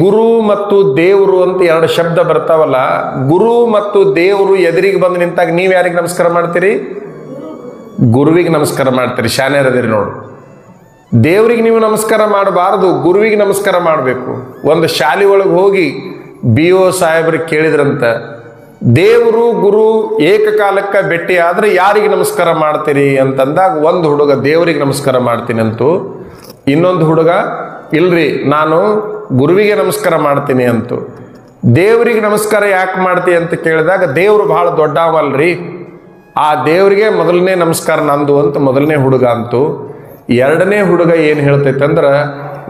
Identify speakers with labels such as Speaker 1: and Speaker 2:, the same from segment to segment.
Speaker 1: ಗುರು ಮತ್ತು ದೇವರು ಅಂತ ಎರಡು ಶಬ್ದ ಬರ್ತಾವಲ್ಲ, ಗುರು ಮತ್ತು ದೇವರು ಎದುರಿಗೆ ಬಂದು ನಿಂತಾಗ ನೀವು ಯಾರಿಗೆ ನಮಸ್ಕಾರ ಮಾಡ್ತೀರಿ? ಗುರುವಿಗೆ ನಮಸ್ಕಾರ ಮಾಡ್ತೀರಿ ಶಾನ್ಯರದಿರಿ ನೋಡು. ದೇವರಿಗೆ ನೀವು ನಮಸ್ಕಾರ ಮಾಡಬಾರ್ದು, ಗುರುವಿಗೆ ನಮಸ್ಕಾರ ಮಾಡಬೇಕು. ಒಂದು ಶಾಲೆ ಒಳಗೆ ಹೋಗಿ ಬಿ ಓ ಸಾಹೇಬ್ರಿಗೆ ಕೇಳಿದ್ರಂತ, ದೇವರು, ಗುರು ಏಕಕಾಲಕ್ಕೆ ಭೇಟಿ ಆದ್ರೆ ಯಾರಿಗೆ ನಮಸ್ಕಾರ ಮಾಡ್ತೀರಿ ಅಂತಂದಾಗ ಒಂದು ಹುಡುಗ ದೇವರಿಗೆ ನಮಸ್ಕಾರ ಮಾಡ್ತೀನಿ ಅಂತು ಇನ್ನೊಂದು ಹುಡುಗ, ಇಲ್ರಿ, ನಾನು ಗುರುವಿಗೆ ನಮಸ್ಕಾರ ಮಾಡ್ತೀನಿ ಅಂತು. ದೇವರಿಗೆ ನಮಸ್ಕಾರ ಯಾಕೆ ಮಾಡ್ತಿ ಅಂತ ಕೇಳಿದಾಗ, ದೇವರು ಬಹಳ ದೊಡ್ಡವಲ್ರಿ. ಆ ದೇವರಿಗೆ ಮೊದಲನೇ ನಮಸ್ಕಾರ ನಂದು ಅಂತ ಮೊದಲನೇ ಹುಡುಗ ಅಂತು. ಎರಡನೇ ಹುಡುಗ ಏನು ಹೇಳ್ತೈತೆ ಅಂದ್ರೆ,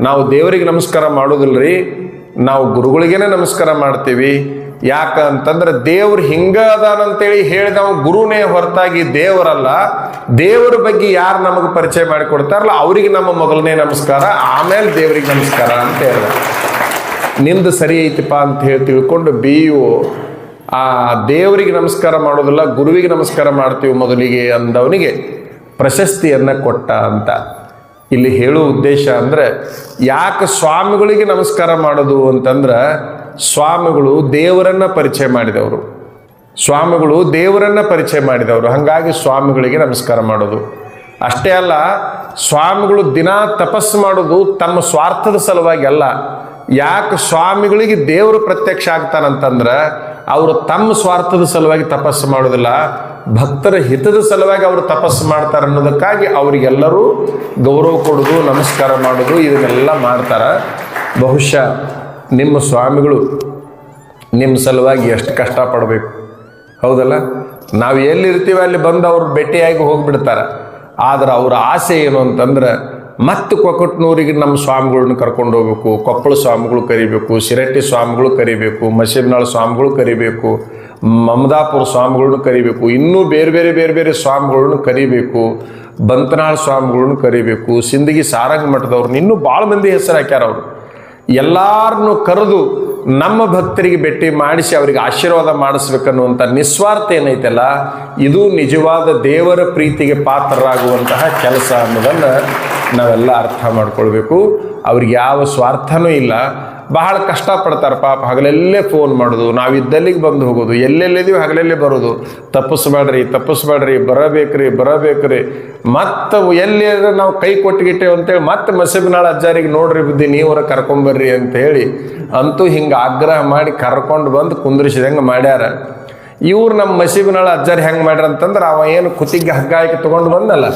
Speaker 1: ನಾವು ದೇವರಿಗೆ ನಮಸ್ಕಾರ ಮಾಡೋದಿಲ್ರಿ, ನಾವು ಗುರುಗಳಿಗೇನೆ ನಮಸ್ಕಾರ ಮಾಡ್ತೀವಿ. ಯಾಕ ಅಂತಂದ್ರೆ ದೇವ್ರು ಹಿಂಗ ಅದಾನಂತೇಳಿ ಹೇಳಿದವ ಗುರುನೇ ಹೊರತಾಗಿ ದೇವರಲ್ಲ. ದೇವರ ಬಗ್ಗೆ ಯಾರು ನಮಗೆ ಪರಿಚಯ ಮಾಡಿಕೊಡ್ತಾರಲ್ಲ ಅವರಿಗೆ ನಮ್ಮ ಮೊದಲನೇ ನಮಸ್ಕಾರ, ಆಮೇಲೆ ದೇವರಿಗೆ ನಮಸ್ಕಾರ ಅಂತ ಹೇಳ ನಿಂದು ಸರಿ ಐತಿಪ್ಪ ಅಂತ ಹೇಳಿ ತಿಳ್ಕೊಂಡು ಬಿ ಆ ದೇವರಿಗೆ ನಮಸ್ಕಾರ ಮಾಡೋದಿಲ್ಲ, ಗುರುವಿಗೆ ನಮಸ್ಕಾರ ಮಾಡ್ತೀವಿ ಮೊದಲಿಗೆ ಅಂದವನಿಗೆ ಪ್ರಶಸ್ತಿಯನ್ನು ಕೊಟ್ಟ ಅಂತ. ಇಲ್ಲಿ ಹೇಳುವ ಉದ್ದೇಶ ಅಂದರೆ, ಯಾಕೆ ಸ್ವಾಮಿಗಳಿಗೆ ನಮಸ್ಕಾರ ಮಾಡೋದು ಅಂತಂದ್ರೆ ಸ್ವಾಮಿಗಳು ದೇವರನ್ನ ಪರಿಚಯ ಮಾಡಿದವರು. ಸ್ವಾಮಿಗಳು ದೇವರನ್ನ ಪರಿಚಯ ಮಾಡಿದವರು. ಹಾಗಾಗಿ ಸ್ವಾಮಿಗಳಿಗೆ ನಮಸ್ಕಾರ ಮಾಡೋದು. ಅಷ್ಟೇ ಅಲ್ಲ, ಸ್ವಾಮಿಗಳು ದಿನ ತಪಸ್ಸು ಮಾಡೋದು ತಮ್ಮ ಸ್ವಾರ್ಥದ ಸಲುವಾಗಿ ಅಲ್ಲ. ಯಾಕೆ ಸ್ವಾಮಿಗಳಿಗೆ ದೇವರು ಪ್ರತ್ಯಕ್ಷ ಆಗ್ತಾನಂತಂದ್ರೆ, ಅವರು ತಮ್ಮ ಸ್ವಾರ್ಥದ ಸಲುವಾಗಿ ತಪಸ್ಸು ಮಾಡೋದಿಲ್ಲ ಭಕ್ತರ ಹಿತದ ಸಲುವಾಗಿ ಅವರು ತಪಸ್ಸು ಮಾಡ್ತಾರೆ ಅನ್ನೋದಕ್ಕಾಗಿ ಅವರಿಗೆಲ್ಲರೂ ಗೌರವ ಕೊಡೋದು ನಮಸ್ಕಾರ ಮಾಡೋದು ಇದನ್ನೆಲ್ಲ ಮಾಡ್ತಾರೆ. ಬಹುಶಃ ನಿಮ್ಮ ಸ್ವಾಮಿಗಳು ನಿಮ್ಮ ಸಲುವಾಗಿ ಎಷ್ಟು ಕಷ್ಟಪಡಬೇಕು ಹೌದಲ್ಲ? ನಾವು ಎಲ್ಲಿರ್ತೀವಿ ಅಲ್ಲಿ ಬಂದು ಅವ್ರು ಭೇಟಿಯಾಗಿ ಹೋಗಿಬಿಡ್ತಾರೆ. ಆದ್ರೆ ಅವ್ರ ಆಸೆ ಏನು ಅಂತಂದ್ರೆ ಮತ್ತೆ ಕೊಕಟ್ನೂರಿಗೆ ನಮ್ಮ ಸ್ವಾಮಿಗಳನ್ನ ಕರ್ಕೊಂಡು ಹೋಗ್ಬೇಕು, ಕೊಪ್ಪಳ ಸ್ವಾಮಿಗಳು ಕರಿಬೇಕು ಶಿರಟ್ಟಿ ಸ್ವಾಮಿಗಳು ಕರಿಬೇಕು, ಮಸೀಬ್ನಾಳ್ ಸ್ವಾಮಿಗಳು ಕರಿಬೇಕು, ಮಮದಾಪುರ ಸ್ವಾಮಿಗಳನ್ನ ಕರಿಬೇಕು, ಇನ್ನೂ ಬೇರೆ ಬೇರೆ ಬೇರೆ ಬೇರೆ ಸ್ವಾಮಿಗಳನ್ನ ಕರಿಬೇಕು, ಬಂತನಾಳ್ ಸ್ವಾಮಿಗಳನ್ನ ಕರಿಬೇಕು, ಸಿಂದಗಿ ಸಾರಂಗ ಮಠದವ್ರನ್ನ ಇನ್ನೂ ಭಾಳ ಮಂದಿ ಹೆಸರು ಹಾಕ್ಯಾರ ಅವರು. ಎಲ್ಲಾರನ್ನು ಕರೆದು ನಮ್ಮ ಭಕ್ತರಿಗೆ ಭೇಟಿ ಮಾಡಿಸಿ ಅವರಿಗೆ ಆಶೀರ್ವಾದ ಮಾಡಿಸ್ಬೇಕನ್ನುವಂಥ ನಿಸ್ವಾರ್ಥ ಏನೈತಲ್ಲ, ಇದು ನಿಜವಾದ ದೇವರ ಪ್ರೀತಿಗೆ ಪಾತ್ರರಾಗುವಂತಹ ಕೆಲಸ ಅನ್ನೋದನ್ನು ನಾವೆಲ್ಲ ಅರ್ಥ ಮಾಡ್ಕೊಳ್ಬೇಕು. ಅವ್ರಿಗೆ ಯಾವ ಸ್ವಾರ್ಥನೂ ಇಲ್ಲ. ಬಹಳ ಕಷ್ಟಪಡ್ತಾರೆ ಪಾಪ, ಹಗಲೆಲ್ಲೇ ಫೋನ್ ಮಾಡೋದು, ನಾವಿದ್ದಲ್ಲಿಗೆ ಬಂದು ಹೋಗೋದು, ಎಲ್ಲೆಲ್ಲಿದೀವಿ ಹಗಲೆಲ್ಲೇ ಬರೋದು. ತಪ್ಪಿಸ್ಬೇಡ್ರಿ ತಪ್ಪಿಸ್ಬೇಡ್ರಿ, ಬರಬೇಕ್ರಿ ಬರಬೇಕ್ರಿ. ಮತ್ತೆ ಎಲ್ಲಿ ನಾವು ಕೈ ಕೊಟ್ಟಿಗಿಟ್ಟೇವೆ ಅಂತೇಳಿ ಮತ್ತೆ ಮಸೀಬ್ನಾಳ ಅಜ್ಜಾರಿಗೆ ನೋಡ್ರಿ ಬುದ್ಧಿ, ನೀವರ ಕರ್ಕೊಂಬರ್ರಿ ಅಂತ ಹೇಳಿ ಅಂತೂ ಹಿಂಗೆ ಆಗ್ರಹ ಮಾಡಿ ಕರ್ಕೊಂಡು ಬಂದು ಕುಂದ್ರಿಸಿದಂಗೆ ಮಾಡ್ಯಾರ. ಇವ್ರು ನಮ್ಮ ಮಸಿಗುನಳ ಅಜ್ಜರ್ ಹೆಂಗೆ ಮಾಡ್ಯಾರ ಅಂತಂದ್ರೆ ಅವ ಏನು ಕುತ್ತಿಗೆ ಹಗ್ಗ ಹಾಕಿ ತೊಗೊಂಡು ಬಂದಲ್ಲ.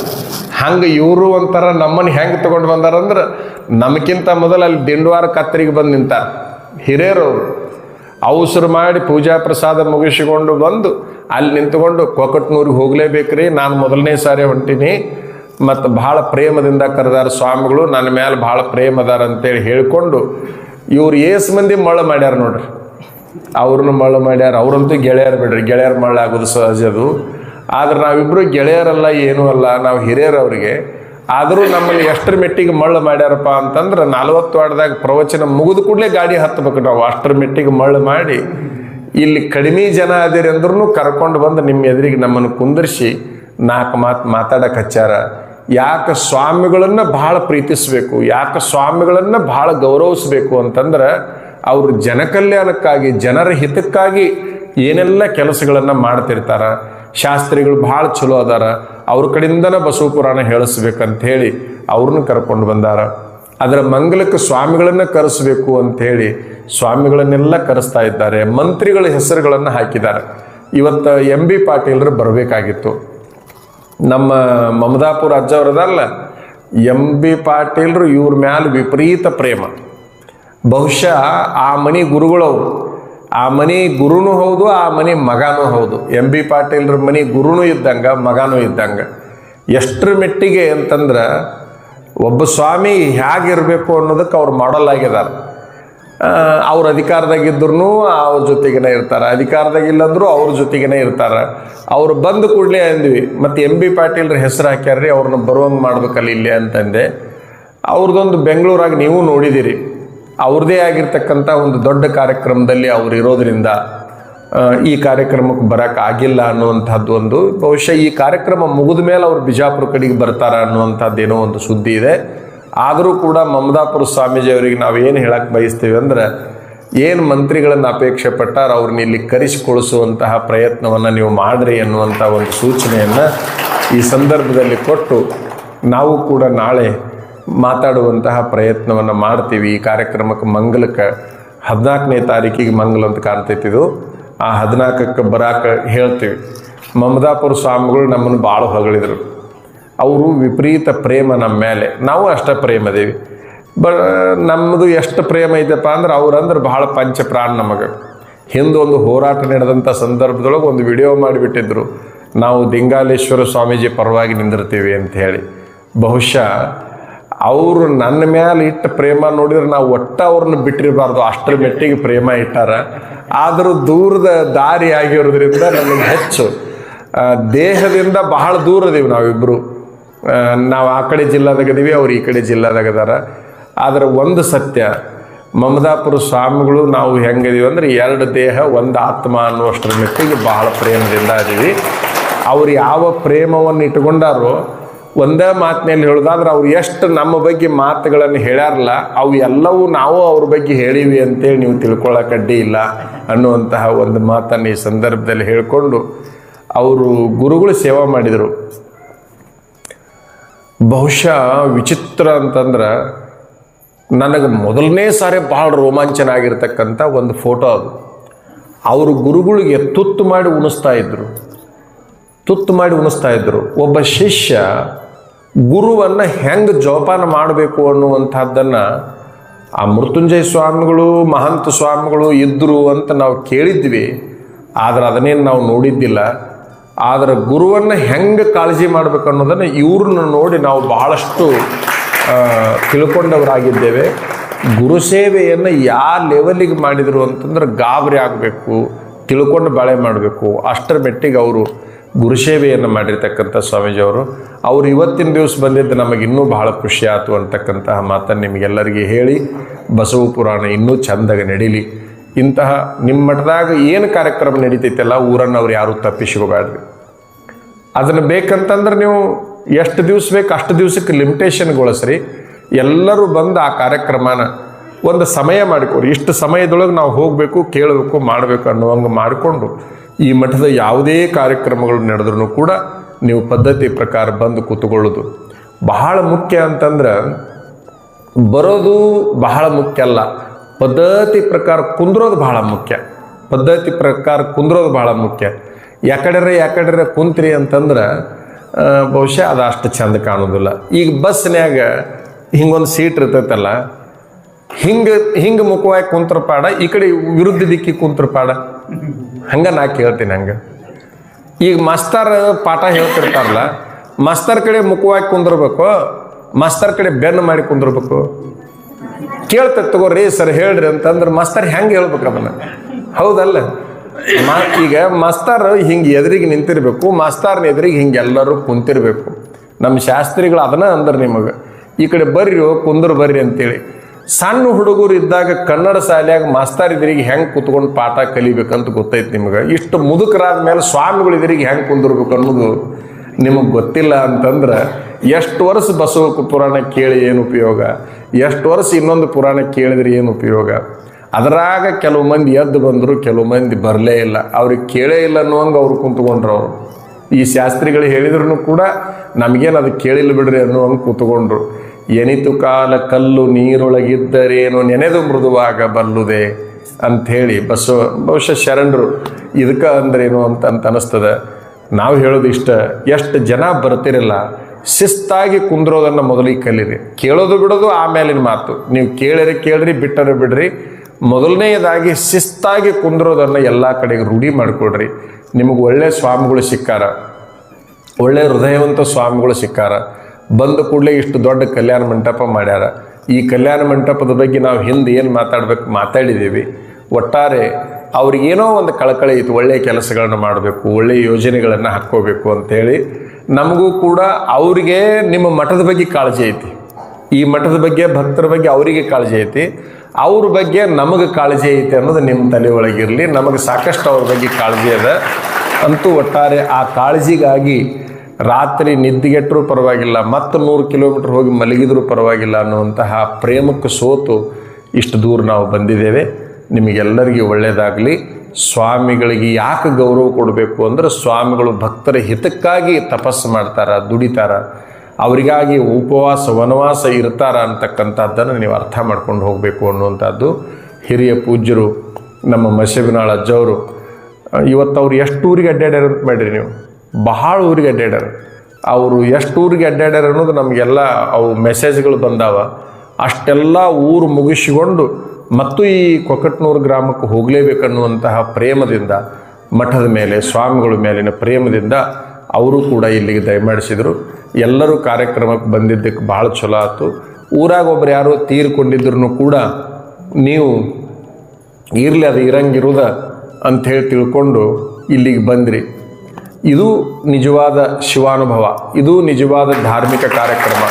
Speaker 1: ಹಂಗೆ ಇವರು ಒಂಥರ ನಮ್ಮನ್ನು ಹೆಂಗೆ ತೊಗೊಂಡು ಬಂದಾರಂದ್ರೆ ನಮಗಿಂತ ಮೊದಲು ಅಲ್ಲಿ ದಿಂಡವಾರ ಕತ್ತರಿಗೆ ಬಂದು ನಿಂತಾರ ಹಿರಿಯರು ಅವಸರ ಮಾಡಿ ಪೂಜಾ ಪ್ರಸಾದ ಮುಗಿಸಿಕೊಂಡು ಬಂದು ಅಲ್ಲಿ ನಿಂತ್ಕೊಂಡು ಕೊಕಟ್ನೂರಿಗೆ ಹೋಗಲೇಬೇಕ್ರಿ, ನಾನು ಮೊದಲನೇ ಸಾರಿ ಹೊಂಟೀನಿ. ಮತ್ತು ಭಾಳ ಪ್ರೇಮದಿಂದ ಕರೆದಾರ ಸ್ವಾಮಿಗಳು ನನ್ನ ಮೇಲೆ ಭಾಳ ಪ್ರೇಮದಾರ ಅಂತೇಳಿ ಹೇಳ್ಕೊಂಡು ಇವ್ರು ಏಸು ಮಂದಿ ಮಳ್ಳ ಮಾಡ್ಯಾರ ನೋಡ್ರಿ. ಅವ್ರನ್ನ ಮಳ್ಳು ಮಾಡ್ಯಾರ. ಅವ್ರಂತೂ ಗೆಳೆಯರು ಬಿಡ್ರಿ. ಗೆಳೆಯರ ಮಳ್ಳ ಆಗೋದು ಸಹಜ ಅದು. ಆದ್ರೆ ನಾವಿಬ್ರು ಗೆಳೆಯರಲ್ಲ ಏನೂ ಅಲ್ಲ. ನಾವು ಹಿರಿಯರು ಅವ್ರಿಗೆ ಆದರೂ ನಮ್ಮಲ್ಲಿ ಎಷ್ಟರ ಮೆಟ್ಟಿಗೆ ಮಳ್ಳು ಮಾಡ್ಯಾರಪ್ಪ ಅಂತಂದ್ರೆ ನಲ್ವತ್ತು ವಾರದಾಗ ಪ್ರವಚನ ಮುಗಿದ ಕೂಡಲೇ ಗಾಡಿ ಹತ್ತಬೇಕು. ನಾವು ಅಷ್ಟರ ಮೆಟ್ಟಿಗೆ ಮಳ್ಳು ಮಾಡಿ ಇಲ್ಲಿ ಕಡಿಮೆ ಜನ ಅದಿರಿ ಅಂದ್ರೂ ಕರ್ಕೊಂಡು ಬಂದು ನಿಮ್ಮ ಎದುರಿಗೆ ನಮ್ಮನ್ನು ಕುಂದರ್ಸಿ ನಾಲ್ಕು ಮಾತು ಮಾತಾಡಕ್ಕೆ ಹಚ್ಚಾರ. ಯಾಕೆ ಸ್ವಾಮಿಗಳನ್ನ ಭಾಳ ಪ್ರೀತಿಸಬೇಕು. ಯಾಕೆ ಸ್ವಾಮಿಗಳನ್ನ ಭಾಳ ಗೌರವಿಸ್ಬೇಕು ಅಂತಂದ್ರೆ ಅವರು ಜನಕಲ್ಯಾಣಕ್ಕಾಗಿ, ಜನರ ಹಿತಕ್ಕಾಗಿ ಏನೆಲ್ಲ ಕೆಲಸಗಳನ್ನು ಮಾಡ್ತಿರ್ತಾರ, ಶಾಸ್ತ್ರಿಗಳು ಭಾಳ ಚಲೋ ಅದಾರ, ಅವ್ರ ಕಡೆಯಿಂದನೇ ಬಸವ ಪುರಾಣ ಹೇಳಿಸ್ಬೇಕಂತ ಹೇಳಿ ಅವ್ರನ್ನ ಕರ್ಕೊಂಡು ಬಂದಾರ. ಅದರ ಮಂಗಲಕ್ಕೆ ಸ್ವಾಮಿಗಳನ್ನ ಕರೆಸಬೇಕು ಹೇಳಿ ಸ್ವಾಮಿಗಳನ್ನೆಲ್ಲ ಕರೆಸ್ತಾ ಇದ್ದಾರೆ. ಮಂತ್ರಿಗಳ ಹೆಸರುಗಳನ್ನು ಹಾಕಿದ್ದಾರೆ. ಇವತ್ತು ಎಂ ಬಿ ಪಾಟೀಲ್ರು ಬರಬೇಕಾಗಿತ್ತು. ನಮ್ಮ ಮಮದಾಪುರ ಅಜ್ಜವ್ರದಲ್ಲ, ಎಂ ಬಿ ಪಾಟೀಲ್ರು ಇವ್ರ ಮ್ಯಾಲ ವಿಪರೀತ ಪ್ರೇಮ. ಬಹುಶಃ ಆ ಮನೆ ಗುರುಗಳವು ಆ ಮನೆ ಗುರುನೂ ಹೌದು, ಆ ಮನೆ ಮಗನೂ ಹೌದು. ಎಂ ಬಿ ಪಾಟೀಲ್ರ ಮನೆ ಗುರುನೂ ಇದ್ದಂಗೆ, ಮಗನೂ ಇದ್ದಂಗೆ. ಎಷ್ಟರ ಮೆಟ್ಟಿಗೆ ಅಂತಂದ್ರೆ ಒಬ್ಬ ಸ್ವಾಮಿ ಹೇಗಿರಬೇಕು ಅನ್ನೋದಕ್ಕೆ ಅವ್ರು ಮಾಡಲ್ ಆಗಿದ್ದಾರೆ ಅವ್ರ ಅಧಿಕಾರದಾಗಿದ್ರು ಅವ್ರ ಜೊತೆಗೇನೆ ಇರ್ತಾರೆ. ಅಧಿಕಾರದಾಗಿಲ್ಲಂದ್ರೂ ಅವ್ರ ಜೊತೆಗೇನೆ ಇರ್ತಾರೆ. ಅವ್ರು ಬಂದು ಕೂಡಲೇ ಅಂದ್ವಿ, ಮತ್ತು ಎಂ ಬಿ ಪಾಟೀಲ್ರ ಹೆಸರು ಹಾಕ್ಯಾರ್ರಿ, ಅವ್ರನ್ನ ಬರುವಂಗೆ ಮಾಡ್ಬೇಕಲ್ಲ ಇಲ್ಲಿ? ಅಂತಂದೆ. ಅವ್ರದ್ದೊಂದು ಬೆಂಗಳೂರಾಗ ನೀವು ನೋಡಿದ್ದೀರಿ ಅವ್ರದ್ದೇ ಆಗಿರ್ತಕ್ಕಂಥ ಒಂದು ದೊಡ್ಡ ಕಾರ್ಯಕ್ರಮದಲ್ಲಿ ಅವ್ರು ಇರೋದರಿಂದ ಈ ಕಾರ್ಯಕ್ರಮಕ್ಕೆ ಬರಕ್ಕೆ ಆಗಿಲ್ಲ ಅನ್ನುವಂಥದ್ದು ಒಂದು, ಬಹುಶಃ ಈ ಕಾರ್ಯಕ್ರಮ ಮುಗಿದ ಮೇಲೆ ಅವರು ಬಿಜಾಪುರ ಕಡೆಗೆ ಬರ್ತಾರ ಅನ್ನುವಂಥದ್ದು ಏನೋ ಒಂದು ಸುದ್ದಿ ಇದೆ. ಆದರೂ ಕೂಡ ಮಮದಾಪುರ ಸ್ವಾಮೀಜಿ ಅವರಿಗೆ ನಾವು ಏನು ಹೇಳಕ್ಕೆ ಬಯಸ್ತೀವಿ ಅಂದ್ರೆ, ಏನು ಮಂತ್ರಿಗಳನ್ನು ಅಪೇಕ್ಷೆ ಪಟ್ಟಾರ ಅವ್ರನ್ನ ಇಲ್ಲಿ ಕರೆಸಿಕೊಳಿಸುವಂತಹ ಪ್ರಯತ್ನವನ್ನು ನೀವು ಮಾಡ್ರಿ ಅನ್ನುವಂಥ ಒಂದು ಸೂಚನೆಯನ್ನು ಈ ಸಂದರ್ಭದಲ್ಲಿ ಕೊಟ್ಟು, ನಾವು ಕೂಡ ನಾಳೆ ಮಾತಾಡುವಂತಹ ಪ್ರಯತ್ನವನ್ನು ಮಾಡ್ತೀವಿ. ಈ ಕಾರ್ಯಕ್ರಮಕ್ಕೆ ಮಂಗಲಕ್ಕೆ ಹದಿನಾಲ್ಕನೇ ತಾರೀಕಿಗೆ ಮಂಗಲ ಅಂತ ಕಾಣ್ತೈತಿ ಇದು. ಆ ಹದಿನಾಲ್ಕಕ್ಕೆ ಬರಾಕ ಹೇಳ್ತೀವಿ. ಮಮದಾಪುರ ಸ್ವಾಮಿಗಳು ನಮ್ಮನ್ನು ಭಾಳ ಹೊಗಳಿದ್ರು. ಅವರು ವಿಪರೀತ ಪ್ರೇಮ ನಮ್ಮ ಮೇಲೆ ನಾವು ಅಷ್ಟ ಪ್ರೇಮ ಅದೇವಿ. ಬ ನಮ್ಮದು ಎಷ್ಟು ಪ್ರೇಮ ಐತಪ್ಪ ಅಂದ್ರೆ ಅವ್ರಂದ್ರೆ ಪಂಚ ಪ್ರಾಣ ನಮಗೆ. ಹಿಂದೆ ಒಂದು ಹೋರಾಟ ನಡೆದಂಥ ಸಂದರ್ಭದೊಳಗೆ ಒಂದು ವಿಡಿಯೋ ಮಾಡಿಬಿಟ್ಟಿದ್ರು. ನಾವು ದಿಂಗಾಲೇಶ್ವರ ಸ್ವಾಮೀಜಿ ಪರವಾಗಿ ನಿಂದಿರ್ತೀವಿ ಅಂತ ಹೇಳಿ. ಬಹುಶಃ ಅವರು ನನ್ನ ಮೇಲೆ ಇಟ್ಟ ಪ್ರೇಮ ನೋಡಿದ್ರೆ ನಾವು ಒಟ್ಟು ಅವ್ರನ್ನ ಬಿಟ್ಟಿರಬಾರ್ದು. ಅಷ್ಟರ ಮೆಟ್ಟಿಗೆ ಪ್ರೇಮ ಇಟ್ಟಾರ. ಆದರೂ ದೂರದ ದಾರಿ ಆಗಿರೋದ್ರಿಂದ ನಮಗೆ ಹೆಚ್ಚು. ದೇಹದಿಂದ ಬಹಳ ದೂರ ಅದೀವಿ ನಾವಿಬ್ಬರು ನಾವು ಆ ಕಡೆ ಜಿಲ್ಲಾದಾಗದೀವಿ ಅವ್ರು ಈ ಕಡೆ ಜಿಲ್ಲಾದಾಗದಾರ ಆದರೆ ಒಂದು ಸತ್ಯ, ಮಮದಾಪುರ ಸ್ವಾಮಿಗಳು ನಾವು ಹೆಂಗಿದೀವಿ ಅಂದರೆ ಎರಡು ದೇಹ, ಒಂದು ಆತ್ಮ ಅನ್ನುವಷ್ಟರ ಮೆಟ್ಟಿಗೆ ಬಹಳ ಪ್ರೇಮದಿಂದ ಅದೀವಿ ಅವ್ರು ಯಾವ ಪ್ರೇಮವನ್ನು ಇಟ್ಕೊಂಡಾರೋ ಒಂದೇ ಮಾತಿನಲ್ಲಿ ಹೇಳೋದಾದ್ರೆ ಅವ್ರು ಎಷ್ಟು ನಮ್ಮ ಬಗ್ಗೆ ಮಾತುಗಳನ್ನು ಹೇಳ್ಯಾರಲ್ಲ, ಅವು ಎಲ್ಲವೂ ನಾವು ಅವ್ರ ಬಗ್ಗೆ ಹೇಳಿವಿ ಅಂತೇಳಿ ನೀವು ತಿಳ್ಕೊಳ್ಳೋಕೆ ಅಡ್ಡಿ ಇಲ್ಲ ಅನ್ನುವಂತಹ ಒಂದು ಮಾತನ್ನು ಈ ಸಂದರ್ಭದಲ್ಲಿ ಹೇಳಿಕೊಂಡು ಅವರು ಗುರುಗಳು ಸೇವಾ ಮಾಡಿದರು. ಬಹುಶಃ ವಿಚಿತ್ರ ಅಂತಂದ್ರೆ ನನಗೆ ಮೊದಲನೇ ಸಾರಿ ಭಾಳ ರೋಮಾಂಚನ ಆಗಿರ್ತಕ್ಕಂಥ ಒಂದು ಫೋಟೋ ಅದು. ಅವರು ಗುರುಗಳಿಗೆ ತುತ್ತು ಮಾಡಿ ಉಣಿಸ್ತಾ ಇದ್ರು. ತುತ್ತು ಮಾಡಿ ಉಣಿಸ್ತಾ ಇದ್ರು. ಒಬ್ಬ ಶಿಷ್ಯ ಗುರುವನ್ನು ಹೆಂಗೆ ಜೋಪಾನ ಮಾಡಬೇಕು ಅನ್ನುವಂಥದ್ದನ್ನು ಆ ಮೃತ್ಯುಂಜಯ ಸ್ವಾಮಿಗಳು, ಮಹಂತ ಸ್ವಾಮಿಗಳು ಇದ್ದರು ಅಂತ ನಾವು ಕೇಳಿದ್ವಿ. ಆದ್ರೆ ಅದನ್ನೇನು ನಾವು ನೋಡಿದ್ದಿಲ್ಲ. ಆದರೆ ಗುರುವನ್ನು ಹೆಂಗೆ ಕಾಳಜಿ ಮಾಡಬೇಕು ಅನ್ನೋದನ್ನು ಇವ್ರನ್ನ ನೋಡಿ ನಾವು ಬಹಳಷ್ಟು ತಿಳ್ಕೊಂಡವರಾಗಿದ್ದೇವೆ. ಗುರು ಸೇವೆಯನ್ನು ಯಾವ ಲೆವೆಲಿಗೆ ಮಾಡಿದರು ಅಂತಂದ್ರೆ ಗಾಬರಿ ಆಗಬೇಕು, ತಿಳ್ಕೊಂಡು ಬಾಳೆ ಮಾಡಬೇಕು. ಅಷ್ಟರ ಮೆಟ್ಟಿಗೆ ಅವರು ಗುರುಸೇವೆಯನ್ನು ಮಾಡಿರ್ತಕ್ಕಂಥ ಸ್ವಾಮೀಜಿಯವರು, ಅವರು ಇವತ್ತಿನ ದಿವಸ ಬಂದಿದ್ದು ನಮಗೆ ಇನ್ನೂ ಬಹಳ ಖುಷಿ ಆಯಿತು ಅಂತಕ್ಕಂತಹ ಮಾತನ್ನು ನಿಮಗೆಲ್ಲರಿಗೆ ಹೇಳಿ, ಬಸವ ಪುರಾಣ ಇನ್ನೂ ಚಂದಾಗಿ ನಡೀಲಿ. ಇಂತಹ ನಿಮ್ಮ ಮಠದಾಗ ಏನು ಕಾರ್ಯಕ್ರಮ ನಡೀತೈತಲ್ಲ ಊರನ್ನು ಅವ್ರು ಯಾರೂ ತಪ್ಪಿಸ್ಕೋಬೇಡ್ರಿ ಅದನ್ನು ಬೇಕಂತಂದ್ರೆ ನೀವು ಎಷ್ಟು ದಿವಸ ಬೇಕು ಅಷ್ಟು ದಿವಸಕ್ಕೆ ಲಿಮಿಟೇಷನ್ಗೊಳಿಸ್ರಿ. ಎಲ್ಲರೂ ಬಂದು ಆ ಕಾರ್ಯಕ್ರಮನ ಒಂದು ಸಮಯ ಮಾಡಿಕೊಡ್ರಿ ಇಷ್ಟು ಸಮಯದೊಳಗೆ ನಾವು ಹೋಗಬೇಕು, ಕೇಳಬೇಕು, ಮಾಡಬೇಕು ಅನ್ನುವಂಗೆ ಮಾಡಿಕೊಂಡು ಈ ಮಠದ ಯಾವುದೇ ಕಾರ್ಯಕ್ರಮಗಳು ನಡೆದ್ರೂ ಕೂಡ ನೀವು ಪದ್ಧತಿ ಪ್ರಕಾರ ಬಂದು ಕೂತ್ಕೊಳ್ಳೋದು. ಬಹಳ ಮುಖ್ಯ ಅಂತಂದ್ರೆ, ಬರೋದು ಬಹಳ ಮುಖ್ಯ ಅಲ್ಲ. ಪದ್ಧತಿ ಪ್ರಕಾರ ಕುಂದ್ರೋದು ಬಹಳ ಮುಖ್ಯ. ಪದ್ಧತಿ ಪ್ರಕಾರ ಕುಂದ್ರೋದು ಬಹಳ ಮುಖ್ಯ. ಯಾಕಡೆರೆ ಯಾಕಡೆರೆ ಕುಂತ್ರಿ ಅಂತಂದ್ರೆ ಬಹುಶಃ ಅದು ಅಷ್ಟು ಚಂದ ಕಾಣೋದಿಲ್ಲ. ಈಗ ಬಸ್ನ್ಯಾಗ ಹಿಂಗೊಂದು ಸೀಟ್ ಇರ್ತೈತಲ್ಲ, ಹಿಂಗೆ ಹಿಂಗೆ ಮುಖವಾಗಿ ಕುಂತ್ರ ಪಾಡ, ಈ ಕಡೆ ವಿರುದ್ಧ ದಿಕ್ಕಿ ಕುಂತ್ರ ಪಾಡ. ಹಂಗೆ ನಾ ಕೇಳ್ತೀನಿ ಹಂಗೆ. ಈಗ ಮಾಸ್ತರ್ ಪಾಠ ಹೇಳ್ತಿರ್ತಾರಲ್ಲ, ಮಾಸ್ತರ್ ಕಡೆ ಮುಖವಾಗಿ ಕುಂದಿರ್ಬೇಕು, ಮಾಸ್ತರ್ ಕಡೆ ಬೆನ್ನು ಮಾಡಿ ಕುಂದಿರ್ಬೇಕು. ಕೇಳ್ತ ತಗೋರಿ, ಸರ್ ಹೇಳ್ರಿ ಅಂತಂದ್ರೆ ಮಾಸ್ತರ್ ಹೆಂಗೆ ಹೇಳ್ಬೇಕು ಅದನ್ನ ಹೌದಲ್ಲ? ಮಾ ಈಗ ಮಾಸ್ತರ್ ಹಿಂಗೆ ಎದುರಿಗೆ ನಿಂತಿರ್ಬೇಕು ಮಾಸ್ತರ್ನ ಎದುರಿಗೆ ಹಿಂಗೆ ಎಲ್ಲರೂ ಕುಂತಿರ್ಬೇಕು. ನಮ್ಮ ಶಾಸ್ತ್ರಿಗಳು ಅದನ್ನ ಅಂದ್ರೆ ನಿಮಗೆ. ಈ ಕಡೆ ಬರ್ರಿ, ಕುಂದ್ರ ಬರ್ರಿ ಅಂತೇಳಿ. ಸಣ್ಣ ಹುಡುಗರು ಇದ್ದಾಗ ಕನ್ನಡ ಶಾಲೆಯಾಗ ಮಾಸ್ತರ್ ಇದ್ರಿಗೆ ಹೆಂಗೆ ಕುತ್ಕೊಂಡು ಪಾಠ ಕಲಿಬೇಕಂತ ಗೊತ್ತೈತಿ ನಿಮಗೆ? ಇಷ್ಟು ಮುದುಕರಾದ ಮೇಲೆ ಸ್ವಾಮಿಗಳು ಇದ್ರಿಗೆ ಹೆಂಗೆ ಕುಂದಿರ್ಬೇಕು ಅನ್ನೋದು ನಿಮಗೆ ಗೊತ್ತಿಲ್ಲ ಅಂತಂದ್ರೆ, ಎಷ್ಟು ವರ್ಷ ಬಸವ ಪುರಾಣ ಕೇಳಿ ಏನು ಉಪಯೋಗ? ಎಷ್ಟು ವರ್ಷ ಇನ್ನೊಂದು ಪುರಾಣ ಕೇಳಿದ್ರೆ ಏನು ಉಪಯೋಗ? ಅದರಾಗ ಕೆಲವು ಮಂದಿ ಎದ್ದು ಬಂದರು, ಕೆಲವು ಮಂದಿ ಬರಲೇ ಇಲ್ಲ. ಅವ್ರಿಗೆ ಕೇಳೇ ಇಲ್ಲ ಅನ್ನುವಂಗೆ ಅವ್ರು ಕುಂತ್ಕೊಂಡ್ರು ಅವರು. ಈ ಶಾಸ್ತ್ರಿಗಳು ಹೇಳಿದ್ರು ಕೂಡ ನಮಗೇನು ಅದು ಕೇಳಿಲ್ಲ ಬಿಡ್ರಿ ಅನ್ನೋ ಹಂಗೆ ಕೂತ್ಕೊಂಡ್ರು. ಎನಿತು ಕಾಲ ಕಲ್ಲು ನೀರೊಳಗಿದ್ದರೇನು ನೆನೆದು ಮೃದುವಾಗ ಬಲ್ಲುದೆ ಅಂಥೇಳಿ ಬಸವ ಬಹುಶಃ ಶರಣರು ಇದಕ್ಕೆ ಅಂದ್ರೇನು ಅಂತ ಅಂತ ಅನಿಸ್ತದೆ. ನಾವು ಹೇಳೋದು ಇಷ್ಟ, ಎಷ್ಟು ಜನ ಬರ್ತಿರಲ್ಲ, ಶಿಸ್ತಾಗಿ ಕುಂದ್ರೋದನ್ನು ಮೊದಲಿಗೆ ಕಲೀರಿ. ಕೇಳೋದು ಬಿಡೋದು ಆಮೇಲಿನ ಮಾತು. ನೀವು ಕೇಳಿರಿ, ಕೇಳ್ರಿ, ಬಿಟ್ಟರೆ ಬಿಡ್ರಿ. ಮೊದಲನೆಯದಾಗಿ ಶಿಸ್ತಾಗಿ ಕುಂದ್ರೋದನ್ನು ಎಲ್ಲ ಕಡೆಗೆ ರೂಢಿ ಮಾಡಿಕೊಡ್ರಿ ನಿಮಗೆ ಒಳ್ಳೆ ಸ್ವಾಮಿಗಳು ಸಿಕ್ಕಾರ. ಒಳ್ಳೆ ಹೃದಯವಂತ ಸ್ವಾಮಿಗಳು ಸಿಕ್ಕಾರ. ಬಂದ ಕೂಡಲೇ ಇಷ್ಟು ದೊಡ್ಡ ಕಲ್ಯಾಣ ಮಂಟಪ ಮಾಡ್ಯಾರ. ಈ ಕಲ್ಯಾಣ ಮಂಟಪದ ಬಗ್ಗೆ ನಾವು ಹಿಂದೆ ಏನು ಮಾತಾಡ್ಬೇಕು ಮಾತಾಡಿದ್ದೀವಿ ಒಟ್ಟಾರೆ ಅವ್ರಿಗೇನೋ ಒಂದು ಕಳಕಳಿ ಇತ್ತು ಒಳ್ಳೆಯ ಕೆಲಸಗಳನ್ನು ಮಾಡಬೇಕು ಒಳ್ಳೆಯ ಯೋಜನೆಗಳನ್ನು ಹಾಕ್ಕೋಬೇಕು ಅಂಥೇಳಿ ನಮಗೂ ಕೂಡ ಅವ್ರಿಗೆ ನಿಮ್ಮ ಮಠದ ಬಗ್ಗೆ ಕಾಳಜಿ ಐತಿ. ಈ ಮಠದ ಬಗ್ಗೆ, ಭಕ್ತರ ಬಗ್ಗೆ ಅವರಿಗೆ ಕಾಳಜಿ ಐತಿ. ಅವ್ರ ಬಗ್ಗೆ ನಮಗೆ ಕಾಳಜಿ ಐತಿ ಅನ್ನೋದು ನಿಮ್ಮ ತಲೆ ಒಳಗಿರಲಿ. ನಮಗೆ ಸಾಕಷ್ಟು ಅವ್ರ ಬಗ್ಗೆ ಕಾಳಜಿ ಅದ. ಅಂತೂ ಒಟ್ಟಾರೆ ಆ ಕಾಳಜಿಗಾಗಿ ರಾತ್ರಿ ನಿದ್ದೆಗೆಟ್ಟರೂ ಪರವಾಗಿಲ್ಲ, ಮತ್ತು ನೂರು ಕಿಲೋಮೀಟರ್ ಹೋಗಿ ಮಲಗಿದರೂ ಪರವಾಗಿಲ್ಲ ಅನ್ನುವಂತಹ ಪ್ರೇಮಕ್ಕೆ ಸೋತು ಇಷ್ಟು ದೂರ ನಾವು ಬಂದಿದ್ದೇವೆ. ನಿಮಗೆಲ್ಲರಿಗೂ ಒಳ್ಳೆಯದಾಗಲಿ. ಸ್ವಾಮಿಗಳಿಗೆ ಯಾಕೆ ಗೌರವ ಕೊಡಬೇಕು ಅಂದ್ರೆ ಸ್ವಾಮಿಗಳು ಭಕ್ತರ ಹಿತಕ್ಕಾಗಿ ತಪಸ್ಸು ಮಾಡ್ತಾರೆ, ದುಡಿತಾರೆ. ಅವರಿಗಾಗಿ ಉಪವಾಸ, ವನವಾಸ ಇರ್ತಾರ ಅಂತಕ್ಕಂಥದ್ದನ್ನು ನೀವು ಅರ್ಥ ಮಾಡ್ಕೊಂಡು ಹೋಗಬೇಕು ಅನ್ನುವಂಥದ್ದು ಹಿರಿಯ ಪೂಜ್ಯರು ನಮ್ಮ ಮಸೇಬಿನಾಳ ಅಜ್ಜವರು ಇವತ್ತು ಅವ್ರು ಎಷ್ಟು ಊರಿಗೆ ಅಡ್ಡಾಡ್ಯಾರ ಮಾಡಿರಿ ನೀವು? ಬಹಳ ಊರಿಗೆ ಅಡ್ಡಾಡ್ಯಾರ. ಅವರು ಎಷ್ಟು ಊರಿಗೆ ಅಡ್ಡಾಡ್ಯಾರ ಅನ್ನೋದು ನಮಗೆಲ್ಲ ಅವು ಮೆಸೇಜ್ಗಳು ಬಂದಾವ. ಅಷ್ಟೆಲ್ಲ ಊರು ಮುಗಿಸಿಕೊಂಡು ಮತ್ತು ಈ ಕೊಕಟ್ನೂರು ಗ್ರಾಮಕ್ಕೆ ಹೋಗಲೇಬೇಕನ್ನುವಂತಹ ಪ್ರೇಮದಿಂದ, ಮಠದ ಮೇಲೆ, ಸ್ವಾಮಿಗಳ ಮೇಲಿನ ಪ್ರೇಮದಿಂದ ಅವರು ಕೂಡ ಇಲ್ಲಿಗೆ ದಯಮಾಡಿಸಿದರು ಎಲ್ಲರೂ ಕಾರ್ಯಕ್ರಮಕ್ಕೆ ಬಂದಿದ್ದಕ್ಕೆ ಭಾಳ ಚಲೋ ಆಯಿತು. ಊರಾಗ ಒಬ್ರು ಯಾರೋ ತೀರ್ಕೊಂಡಿದ್ರು ಕೂಡ ನೀವು ಇರಲಿ, ಅದು ಇರಂಗಿರುದ ಅಂಥೇಳಿ ತಿಳ್ಕೊಂಡು ಇಲ್ಲಿಗೆ ಬಂದ್ರಿ. ಇದು ನಿಜವಾದ ಶಿವಾನುಭವ, ಇದು ನಿಜವಾದ ಧಾರ್ಮಿಕ ಕಾರ್ಯಕ್ರಮ,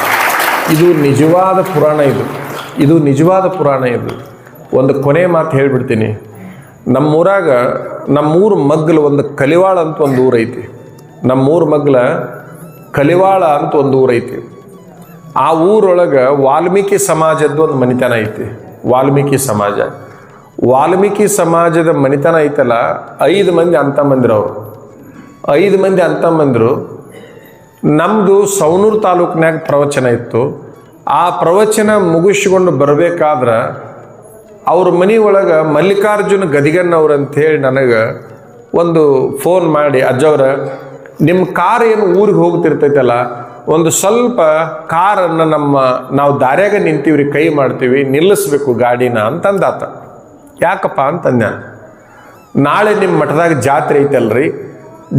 Speaker 1: ಇದು ನಿಜವಾದ ಪುರಾಣ ಇದು ಇದು ನಿಜವಾದ ಪುರಾಣ ಇದು. ಒಂದು ಕೊನೆ ಮಾತು ಹೇಳಿಬಿಡ್ತೀನಿ. ನಮ್ಮೂರಾಗ, ನಮ್ಮೂರು ಮಗ್ಗಲು ಒಂದು ಕಲಿವಾಳ ಅಂತ ಒಂದು ಊರೈತಿ ನಮ್ಮೂರು ಮಗ್ಲ ಕಲಿವಾಳ ಅಂತ ಒಂದು ಊರೈತಿ ಆ ಊರೊಳಗೆ ವಾಲ್ಮೀಕಿ ಸಮಾಜದ ಒಂದು ಮನಿತನ ಐತಿ. ವಾಲ್ಮೀಕಿ ಸಮಾಜ. ವಾಲ್ಮೀಕಿ ಸಮಾಜದ ಮನಿತನ ಐತಲ್ಲ, ಐದು ಮಂದಿ ಅಂತ ಅವರು ಐದು ಮಂದಿ ಅಂತ ಮಂದಿರು ನಮ್ಮದು ಸೌನೂರು ತಾಲೂಕಿನಾಗ ಪ್ರವಚನ ಇತ್ತು. ಆ ಪ್ರವಚನ ಮುಗಿಸ್ಕೊಂಡು ಬರಬೇಕಾದ್ರೆ ಅವ್ರ ಮನೆ ಒಳಗೆ ಮಲ್ಲಿಕಾರ್ಜುನ ಗದಿಗಣ್ಣವ್ರು ಅಂಥೇಳಿ ನನಗೆ ಒಂದು ಫೋನ್ ಮಾಡಿ ಅಜ್ಜವ್ರ ನಿಮ್ಮ ಕಾರ್ ಏನು ಊರಿಗೆ ಹೋಗ್ತಿರ್ತೈತಲ್ಲ, ಒಂದು ಸ್ವಲ್ಪ ಕಾರನ್ನು ನಮ್ಮ ನಾವು ದಾರ್ಯಾಗ ನಿಂತೀವ್ರಿ, ಕೈ ಮಾಡ್ತೀವಿ, ನಿಲ್ಲಿಸ್ಬೇಕು ಗಾಡಿನ ಅಂತಂದಾತ. ಯಾಕಪ್ಪ ಅಂತಂದ ನಾಳೆ ನಿಮ್ಮ ಮಠದಾಗ ಜಾತ್ರೆ ಐತಲ್ರಿ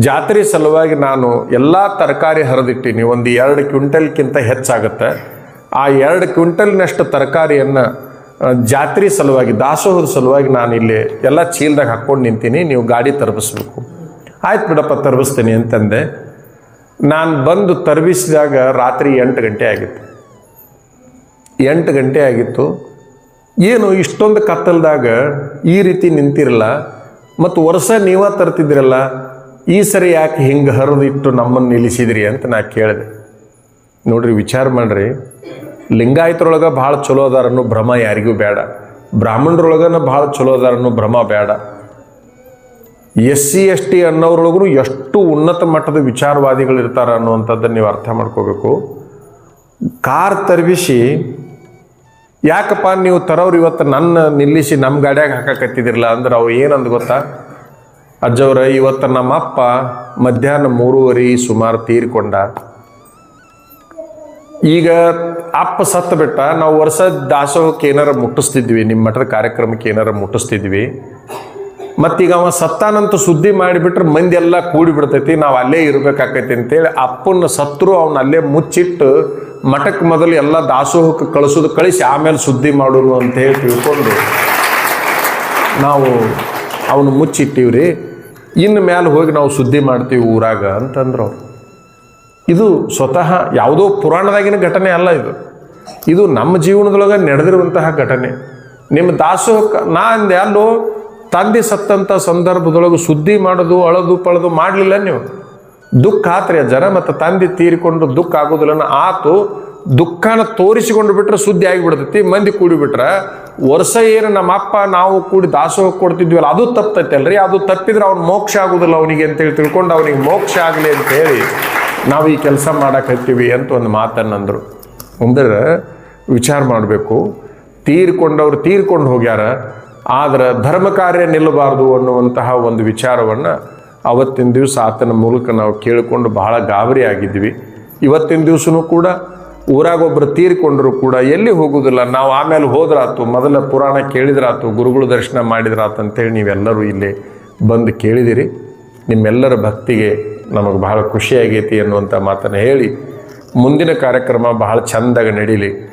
Speaker 1: ಜಾತ್ರೆ ಸಲುವಾಗಿ ನಾನು ಎಲ್ಲ ತರಕಾರಿ ಹರಿದಿಟ್ಟೀನಿ ಒಂದು ಎರಡು ಕ್ವಿಂಟಲ್ಗಿಂತ ಹೆಚ್ಚಾಗುತ್ತೆ. ಆ ಎರಡು ಕ್ವಿಂಟಲ್ನಷ್ಟು ತರಕಾರಿಯನ್ನು ಜಾತ್ರೆ ಸಲುವಾಗಿ, ದಾಸೋಹದ ಸಲುವಾಗಿ ನಾನು ಇಲ್ಲಿ ಎಲ್ಲ ಚೀಲ್ದಾಗ ಹಾಕ್ಕೊಂಡು ನಿಂತೀನಿ. ನೀವು ಗಾಡಿ ತರಬಿಸ್ಬೇಕು. ಆಯ್ತು ಬಿಡಪ್ಪ, ತರಬಿಸ್ತೀನಿ ಅಂತಂದೆ. ನಾನು ಬಂದು ತರಬಿಸಿದಾಗ ರಾತ್ರಿ ಎಂಟು ಗಂಟೆ ಆಗಿತ್ತು. ಎಂಟು ಗಂಟೆ ಆಗಿತ್ತು. ಏನು ಇಷ್ಟೊಂದು ಕತ್ತಲ್ದಾಗ ಈ ರೀತಿ ನಿಂತಿರಲ್ಲ. ಮತ್ತು ವರ್ಷ ನೀವ ತರ್ತಿದ್ರಲ್ಲ ಈ ಸರಿ ಯಾಕೆ ಹಿಂಗೆ ಹರಿದಿಟ್ಟು ನಮ್ಮನ್ನು ನಿಲ್ಲಿಸಿದ್ರಿ ಅಂತ ನಾ ಕೇಳಿದೆ. ನೋಡ್ರಿ, ವಿಚಾರ ಮಾಡ್ರಿ. ಲಿಂಗಾಯತರೊಳಗೆ ಭಾಳ ಚಲೋ ಅದಾರ ಅನ್ನೋ ಭ್ರಮ ಯಾರಿಗೂ ಬೇಡ. ಬ್ರಾಹ್ಮಣರೊಳಗನ ಭಾಳ ಚಲೋ ಅದಾರ ಅನ್ನೋ ಭ್ರಮ ಬೇಡ. ಎಸ್ ಸಿ ಎಸ್ ಟಿ ಅನ್ನೋರೊಳಗೂ ಎಷ್ಟು ಉನ್ನತ ಮಟ್ಟದ ವಿಚಾರವಾದಿಗಳು ಇರ್ತಾರ ಅನ್ನುವಂಥದ್ದನ್ನು ನೀವು ಅರ್ಥ ಮಾಡ್ಕೋಬೇಕು. ಕಾರ್ ತರ್ವಿಸಿ ಯಾಕಪ್ಪ ನೀವು ತರೋರು ಇವತ್ತು ನನ್ನ ನಿಲ್ಲಿಸಿ ನಮ್ಮ ಗಾಡ್ಯಾಗ ಹಾಕಕತ್ತಿದಿರಲ್ಲ ಅಂದ್ರೆ ಅವು ಏನಂದು ಗೊತ್ತಾ? ಅಜ್ಜವ್ರ ಇವತ್ತು ನಮ್ಮಪ್ಪ ಮಧ್ಯಾಹ್ನ ಮೂರುವರೆ ಸುಮಾರು ತೀರಿಕೊಂಡ. ಈಗ ಅಪ್ಪ ಸತ್ತು ಬಿಟ್ಟ ನಾವು ವರ್ಷ ದಾಸೋಹಕ್ಕೆ ಏನಾರ ಮುಟ್ಟಿಸ್ತಿದ್ವಿ ನಿಮ್ಮ ಮಠದ ಕಾರ್ಯಕ್ರಮಕ್ಕೆ ಏನಾರ ಮುಟ್ಟಿಸ್ತಿದ್ವಿ. ಮತ್ತೀಗ ಅವ ಸತ್ತಾನಂತ ಸುದ್ದಿ ಮಾಡಿಬಿಟ್ರೆ ಮಂದಿ ಎಲ್ಲ ಕೂಡಿ ಬಿಡ್ತೈತಿ, ನಾವು ಅಲ್ಲೇ ಇರ್ಬೇಕಾಕೈತಿ ಅಂತೇಳಿ ಅಪ್ಪನ ಸತ್ರು ಅವನ್ನ ಅಲ್ಲೇ ಮುಚ್ಚಿಟ್ಟು ಮಠಕ್ಕೆ ಮೊದಲು ಎಲ್ಲ ದಾಸೋಹಕ್ಕೆ ಕಳಿಸೋದು ಕಳಿಸಿ ಆಮೇಲೆ ಸುದ್ದಿ ಮಾಡೋರು ಅಂತ ಹೇಳಿ ತಿಳ್ಕೊಂಡು ನಾವು ಅವನು ಮುಚ್ಚಿಟ್ಟಿವ್ರಿ. ಇನ್ನು ಮ್ಯಾಲೆ ಹೋಗಿ ನಾವು ಸುದ್ದಿ ಮಾಡ್ತೀವಿ ಊರಾಗ ಅಂತಂದ್ರು ಅವರು ಇದು ಸ್ವತಃ ಯಾವುದೋ ಪುರಾಣದಾಗಿನ ಘಟನೆ ಅಲ್ಲ ಇದು. ಇದು ನಮ್ಮ ಜೀವನದೊಳಗೆ ನಡೆದಿರುವಂತಹ ಘಟನೆ. ನಿಮ್ಮ ದಾಸೋಹಕ್ಕೆ ನಾ ಅಂದೆ, ಅಲ್ಲೋ, ತಂದೆ ಸತ್ತಂಥ ಸಂದರ್ಭದೊಳಗೆ ಸುದ್ದಿ ಮಾಡೋದು, ಅಳದು, ಪಳದು ಮಾಡಲಿಲ್ಲ ನೀವು? ದುಃಖ ಆತ್ರಿ ಜನ ಮತ್ತು ತಂದೆ ತೀರಿಕೊಂಡು ದುಃಖ ಆಗೋದಿಲ್ಲ ಆತು ದುಃಖನ ತೋರಿಸಿಕೊಂಡು ಬಿಟ್ರೆ ಸುದ್ದಿ ಆಗಿಬಿಡ್ತೈತಿ, ಮಂದಿ ಕೂಡಿಬಿಟ್ರೆ ವರ್ಷ ಏನು ನಮ್ಮ ಅಪ್ಪ, ನಾವು ಕೂಡಿ ದಾಸೋಹ ಕೊಡ್ತಿದ್ವಲ್ಲ, ಅದು ತಪ್ಪತೈತೆ ಅಲ್ರಿ? ಅದು ತಪ್ಪಿದ್ರೆ ಅವ್ನು ಮೋಕ್ಷ ಆಗೋದಿಲ್ಲ ಅವನಿಗೆ ಅಂತೇಳಿ ತಿಳ್ಕೊಂಡು ಅವನಿಗೆ ಮೋಕ್ಷ ಆಗಲಿ ಅಂತ ಹೇಳಿ ನಾವು ಈ ಕೆಲಸ ಮಾಡಕತ್ತೀವಿ ಅಂತ ಒಂದು ಮಾತನ್ನಂದರು ಅಂದ್ರೆ ವಿಚಾರ ಮಾಡಬೇಕು. ತೀರ್ಕೊಂಡವ್ರು ತೀರ್ಕೊಂಡು ಹೋಗ್ಯಾರ, ಆದ್ರೆ ಧರ್ಮ ಕಾರ್ಯ ನಿಲ್ಲಬಾರ್ದು ಅನ್ನುವಂತಹ ಒಂದು ವಿಚಾರವನ್ನು ಅವತ್ತಿನ ದಿವಸ ಆತನ ಮೂಲಕ ನಾವು ಕೇಳಿಕೊಂಡು ಬಹಳ ಗಾಬರಿ ಆಗಿದ್ವಿ. ಇವತ್ತಿನ ದಿವಸನೂ ಕೂಡ ಊರಾಗ ಒಬ್ಬರು ತೀರ್ಕೊಂಡ್ರು ಕೂಡ ಎಲ್ಲಿ ಹೋಗುದಿಲ್ಲ? ನಾವು ಆಮೇಲೆ ಹೋದ್ರಾತು, ಮೊದಲ ಪುರಾಣ ಕೇಳಿದ್ರಾತು, ಗುರುಗಳು ದರ್ಶನ ಮಾಡಿದ್ರಾತು ಅಂತೇಳಿ ನೀವೆಲ್ಲರೂ ಇಲ್ಲಿ ಬಂದು ಕೇಳಿದಿರಿ. ನಿಮ್ಮೆಲ್ಲರ ಭಕ್ತಿಗೆ ನಮಗೆ ಬಹಳ ಖುಷಿಯಾಗೈತಿ ಅನ್ನುವಂಥ ಮಾತನ್ನು ಹೇಳಿ ಮುಂದಿನ ಕಾರ್ಯಕ್ರಮ ಬಹಳ ಚಂದಾಗ ನಡೀಲಿ.